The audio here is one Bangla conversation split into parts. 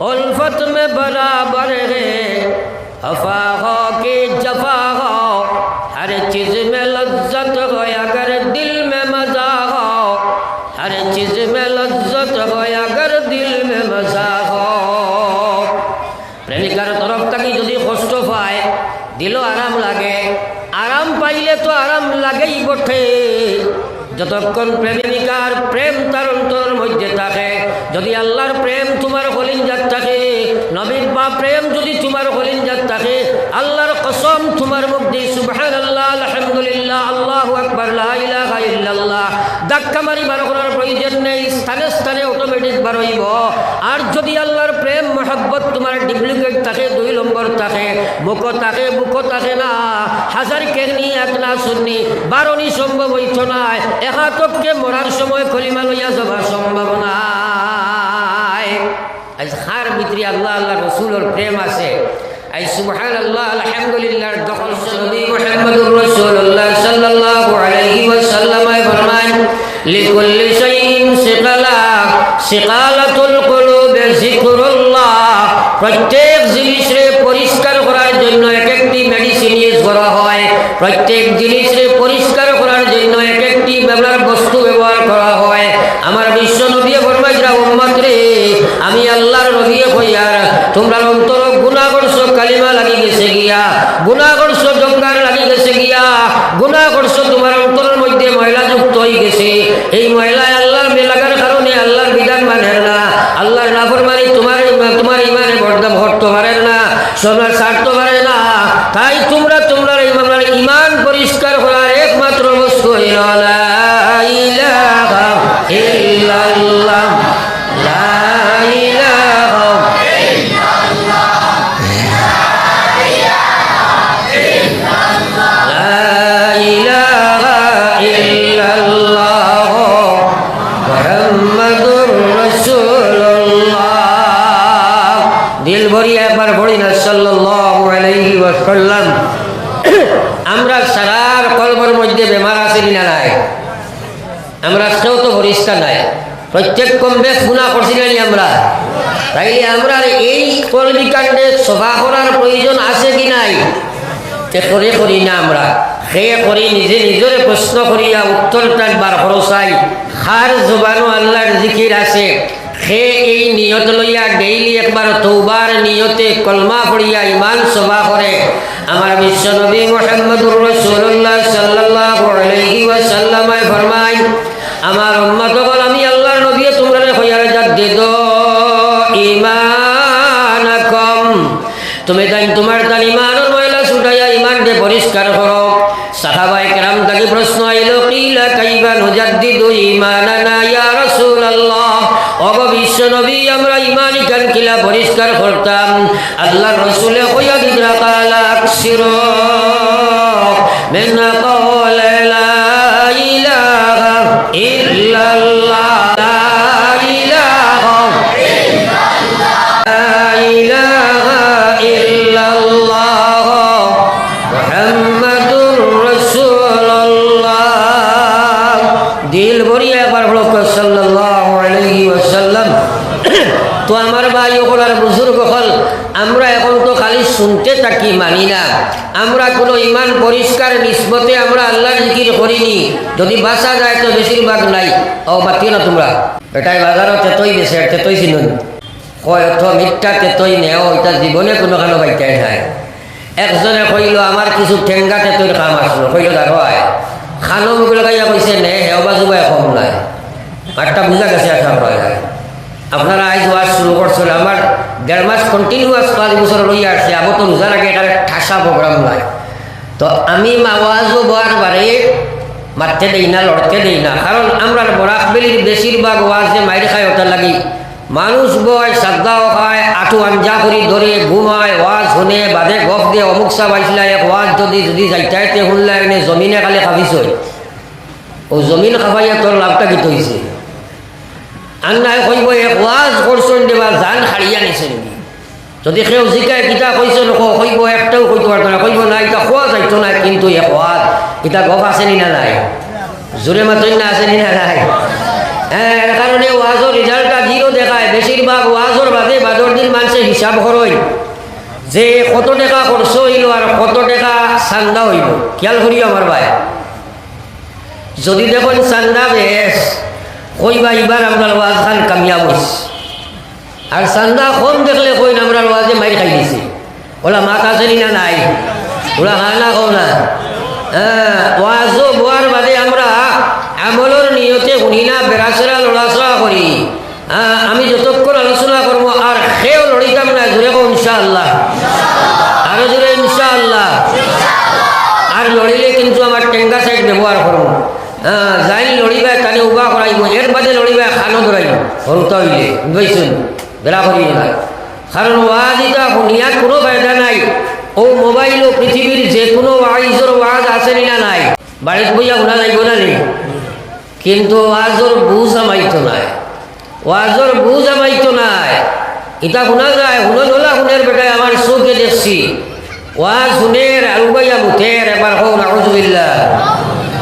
उल्फत में बराबर है अफा हो कि जफा हो हर चीज में लज्जत हो अगर दिल में मजा हो हर चीज में लज्जत हो अगर दिल में मजा हो প্রেমিকার তরফ থেকে যদি কষ্ট পায় দিলও আরাম লাগে আরাম পাইলে তো আরাম লাগেই বটে যতক্ষণ প্রেমিকার প্রেম তার অন্তর মধ্যে থাকে, যদি আল্লাহর প্রেম তোমার হলিঞ্জাত থাকে, নবীর বা প্রেম যদি তোমার হলিঞ্জাত থাকে, আল্লাহর কসম তোমার মধ্যে সুবহান আল্লাহ আলহামদুলিল্লাহ, আল্লাহ আকবর ইল্লাল্লাহ, ধাক্কা মারি বার করার প্রয়োজন নেই, স্থানে স্থানে অটোমেটিক বার হইব। আর যদি আল্লাহর প্রেম, মহব্বত তোমার ডুপ্লিকেট থাকে নম্বর থাকে বুক থাকে বুক থাকে না। হাজার কেগনি এক না শুননি বারণি সম্ভব হইত না একাতককে মরার সময় কলিমা লইয়া যাবার সম্ভাবনা ভিতরে আল্লাহ আল্লাহ রসুলোর প্রেম আছে। প্রত্যেক জিনিসে পরিষ্কার করার জন্য এক একটি মেডিসিন ইউজ করা হয়। প্রত্যেক জিনিসে পরিষ্কার করার জন্য এক একটি ব্যবহার বস্তু ব্যবহার করা হয়। আমার বিশ্ব নবী ফরমাইরা উম্মত রে আমি আল্লাহর নবী কইয়ার তোমরা অন্তর করছ কালিমা লাগি গেছে গিয়া করছ জঙ্গার লাগি গেছে গিয়া করছ তোমার অন্তরের মধ্যে ময়লা যুক্ত হয়ে গেছে। এই ময়লা আল্লাহর বেলাগার কারণে আল্লাহর বিধান মানেন না। আল্লাহর নাফরমানি তোমার তোমার ইমানে বর্ধম হটতে পারেন না সোনার ছাড়তে পারে না। তাই তোমরা ইমান পরিষ্কার করার একমাত্র বস্তু হইল দিল ভরিয়া একবার ভরি না সাল্লাহ আলাইহি ওয়াসাল্লাম। আমরা সারার কলবর মধ্যে বেমার আছে না নাই? আমরা কেউ তো পরিষ্কার নাই। প্রত্যেক কম বেশ গুণা করছি না আমরা? তাইলে আমরা এই কলবিকাণ্ডে সভা করার প্রয়োজন আছে কি নাই? করে করি না আমরা। সে করি, নিজে নিজরে প্রশ্ন করিয়া উত্তরটা বার খরচাই খার জবানো আল্লাহর জিকির আছে। সে এই নিয়ত লইয়া ডেইলি একবার তৌবার নিয়তে কলমা পড়িয়া ইমান সভা করে। আমার বিশ্ব নবী মোহাম্মদুর রসুল্লাহ সাল্লাল্লাহু আলাইহি ফরমায়, আমার উম্মত বল, আমি আল্লাহর নবী, তোমরা হইয়ার জাদ্দিদ ইমানাকুম তুমি তাই তোমার তার ইমানের ময়লা ছুটাইয়া ইমান দে পরিষ্কার করো। সাহাবাই কেরাম তাকে প্রশ্ন আইল, কিলা কাইবা নুজাদ্দিদু ইয়া অগ বিশ্ব নবী আমরা ইমান ইকান কিলা পরিষ্কার করতাম। আল্লাহ রসুলে কইয়া দিদরা কালা আকসিরু মিন শুনতে থাকি মানি না। আমরা কোনো ইমান পরিষ্কার নিসবতে আমরা আল্লাহর জিকির করিনি। যদি বাসা যায় তো বেশিরভাগ নাই। ও বাতিও না তোমরা। এটাই বাজারও তেতই আর তেতই চিনুন। কয়, অথ মিথ্যা তেতই নেও, এটা জীবনে কোনো কানো বাইটাই নাই। একজনে কইল আমার কিছু ঠেঙ্গা তেতইর কাম আসলো কইল দেখো খানো মুখ লাগাইয়া কইছে নে হেও বাজুবাই কম নাই। মাঠটা বুঝা গেছে রয় আপনারা আজ ওয়াজ শুরু করছিল আমার দেড় মাস কন্টিনিউয়াস পাঁচ বছর লইয়া আসছে আবো তো আগে এটা ঠাসা প্রোগ্রাম নাই তো আমি আওয়াজও বোয়ার বারে মারতে দেই না, লড়তে দেই না। কারণ আমরা বরাকবেলির বেশিরভাগ ওয়াজে মাইর খায় ওটার লাগি। মানুষ বয়, শ্রদ্ধাও খায় আঠু আঞ্জা করি ধরে ঘুমায়, ওয়াজ শুনে, বাদে গপ দিয়ে অমুক সা পাইছিলা এক ওয়াজ যদি যদি যাইতাইতে শুনলা এনে জমিনে খালি খাবিছ ও জমিন খাবাইয়া তোর লাভটা কি তৈছে? আন্নাই কইব এক ওয়াজ করছেন দেবা জান হারিয়া নিছে নেকি? যদি কেউ জিকায় কিতা কইছে নক কইব, একটাও কইতে পারতো না। কইব না এটা খোয়া যাইতো না, কিন্তু এক ওয়াজ এটা গপ আছে নি না নাই? জোরে মাতই না আছে নি না নাই এর কারণে ওয়াজর রেজাল্টটা জিরো দেখায় বেশিরভাগ ওয়াজর বাদে বাদর দিন হিসাব করই যে কত টাকা খরচ হইল আর কত টাকা চান্দা হইল খেয়াল করিও আমার ভাই। যদি দেখুন চান্দা বেশ কইবা এবার আমরা ওয়াজ খান কামিয়াব আর চান্দা কম দেখলে কই না আমরা ওয়াজে মাইর খাই দিছি। ওলা মাথা আছে না নাই? ওলা হা না কও না। হ্যাঁ ওয়াজও বোয়ার বাদে আমরা আমলের নিয়তে শুনি না বেড়াচেরা লড়াচড়া করি আমি যতক্ষণ আলোচনা করব আর সেও লড়িতাম না জোরে কো ইনশাআল্লাহ। আরও জোরে ইনশাআল্লাহ। আর লড়িলে কিন্তু আমার টেঙ্গা সাইড ব্যবহার করব যাই লড়িবা তানে উবা করাইব, এর বাদে লড়িবা খানো ধরাইব। সৰুতা হইলে বুঝাইছোন বেলা করি না কারণ ওয়াজ এটা শুনিয়াত কোনো ফায়দা নাই। ও মোবাইল ও পৃথিবীর যে কোনো ওয়াইজর ওয়াজ আছে না নাই। বাড়িত বইয়া শুনা যাইব না নি কিন্তু ওয়াজর বুঝ আমাইতো নাই। ওয়াজর বুঝ আমাইতো নাই। ইটা শুনা যায়, শুনো নলা শুনের বেটায় আমার চোখে দেখছি। ওয়াজ শুনের আৰু বাইয়া মুঠের একবার কৌ নাউজুবিল্লা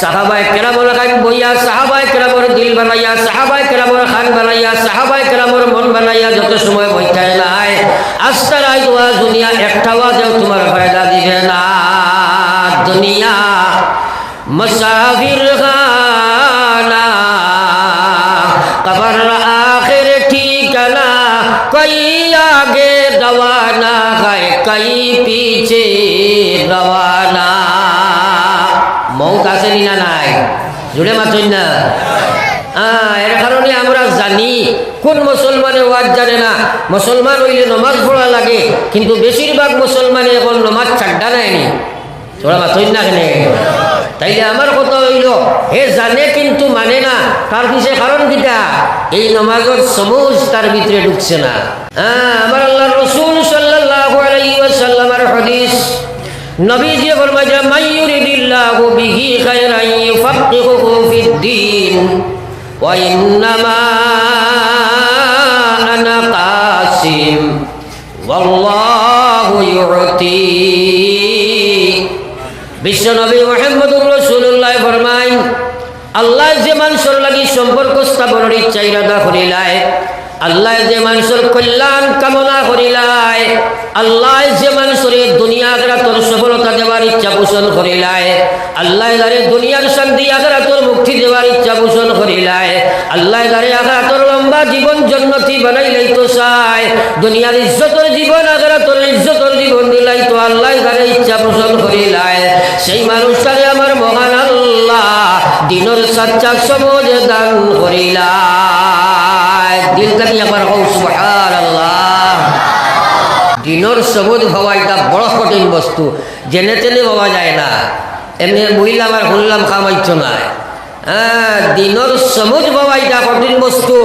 সাহাবায় কেরামর গান বইয়া, সাহাবায় কেরামর দিল বানাইয়া, সাহাবায় কেরামর খান বানাইয়া, সাহাবায় কেরামর মন বানাইয়া যত সময় বৈঠায় নাই আস্তার আই দোয়া দুনিয়া একটা ওয়াজেও তোমার ফায়দা দিবে না। দুনিয়া মসাফির খানা, কবর আখির ঠিকানা কই আগে রওয়ানা খায় কই পিছে রওয়ানা মৌত আছে না নাই। জুড়ে মাথুন না। এর কারণে আমরা জানি কোন মুসলমানে ওয়াজ জানে না। মুসলমান হইলে নমাজ পড়া লাগে, কিন্তু বেশিরভাগ মুসলমানে এখন নমাজ ছাড্ডা নেয়নি। না কেনে? তাইলে আমার কথা হইল হে জানে কিন্তু মানে না। তার পিছে কারণ কিটা এই নমাজের সমুজ তার ভিতরে ঢুকছে না। হ্যাঁ আমার আল্লাহ রসুল নবীজি ফরমায় মাইয়ুরিদিল্লাহু বিহি খায়রান ইউফাক্কিহুহু ফিদ্দীন, ওয়া ইন্নামা আনা কাসিম, ওয়াল্লাহু ইউতি। বিশ্বনবী মোহাম্মদুর রসুল্লাহ ফরমাই আল্লাহ যে মানুষের লাগি সম্পর্ক স্থাপনের ইচ্ছা, ইরাদা করিলায় আল্লাহ যে মানুষের কল্যাণ কামনা করিলায়, আল্লাহ যে মানুষের দুনিয়া আগ্রাতর সফলতা দেওয়ার ইচ্ছা পোষণ করিলায়, আল্লাহ দ্বারে দুনিয়ার শান্তি আগ্রাতর মুক্তি দেওয়ার ইচ্ছা পোষণ করিলায়, আল্লাহ দ্বারে আগ্রাতর লম্বা জীবন জন্মতি বানাইলেই তো চায় দুনিয়ার ইজ্জতর জীবন আগ্রাতর ইজ্জতর জীবন দিলাই তো আল্লাহ দ্বারে ইচ্ছা পোষণ করিলায়। সেই মানুষটারে আমার মহান আল্লাহ, দিনের সাচ্চা সমাজ দান করিলায় দিল সুবহান আল্লাহ দিনের সবুজ হওয়া এটা বড় কঠিন বস্তু, জেনে তেনে হওয়া যায় না। এমনি বইলাম আর শুনলাম কামাইছ না। হ্যাঁ দিনের সবুজ হওয়া এটা কঠিন বস্তু।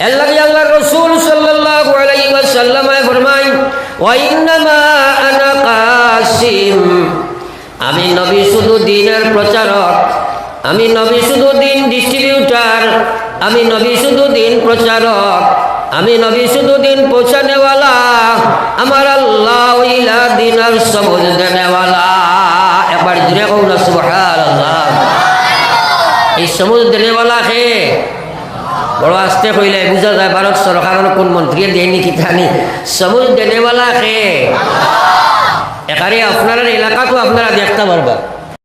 আল্লাহ আমি নবী শুধু দিনের প্রচারক আমি নবী শুধু দিন ডিস্ট্রিবিউটার আমি নবী শুধু দিন প্রচারক, আমি নবী শুধু দিন পৌঁছানেওয়ালা, আমার আল্লাহ ইলা দিনার সবুজ দেনেওয়ালা একবার জুড়ে কৌ না সুবহান আল্লাহ এই সবুজ দেনেওয়ালা কে বড় আস্তে কইলে বুঝা যায় ভারত সরকারের কোন মন্ত্রী দেয়নি কি জানি। সবুজ দেনেওয়ালা কে এখানে আপনার এলাকা তো আপনারা দেখতে পারবা